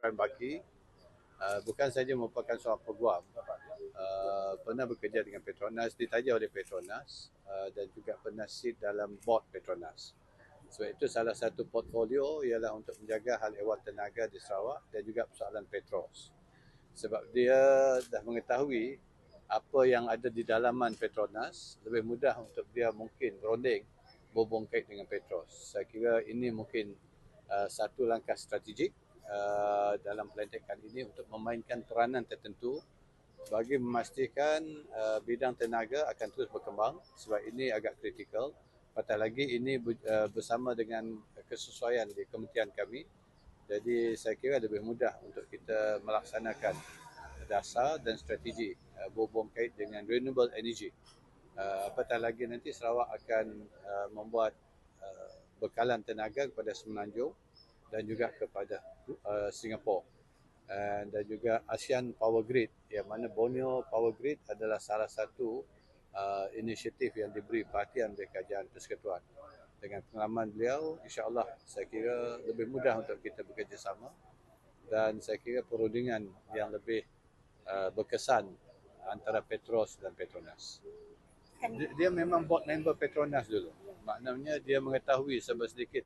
Tuan Baki. Uh, bukan saja merupakan seorang peguam. Uh, pernah bekerja dengan Petronas ditaja oleh Petronas uh, dan juga pernah sit dalam board Petronas. So itu salah satu portfolio ialah untuk menjaga hal ehwal tenaga di Sarawak dan juga persoalan Petros. Sebab dia dah mengetahui apa yang ada di dalaman Petronas lebih mudah untuk dia mungkin berunding berhubung kait dengan Petros. Saya kira ini mungkin uh, satu langkah strategik uh, dalam pelantikan ini untuk memainkan peranan tertentu bagi memastikan uh, bidang tenaga akan terus berkembang sebab ini agak kritikal. Patah lagi ini uh, bersama dengan kesesuaian di kementerian kami. Jadi saya kira lebih mudah untuk kita melaksanakan dasar dan strategi uh, berhubung kait dengan renewable energy. Uh, apatah lagi nanti Sarawak akan uh, membuat uh, bekalan tenaga kepada Semenanjung dan juga kepada uh, Singapura uh, dan juga ASEAN Power Grid yang mana Borneo Power Grid adalah salah satu uh, inisiatif yang diberi perhatian oleh kajian persekutuan. Dengan pengalaman beliau insyaAllah saya kira lebih mudah untuk kita bekerjasama dan saya kira perundingan yang lebih uh, berkesan antara Petros dan Petronas. Dia, dia memang board member Petronas dulu. Maknanya dia mengetahui sebab sedikit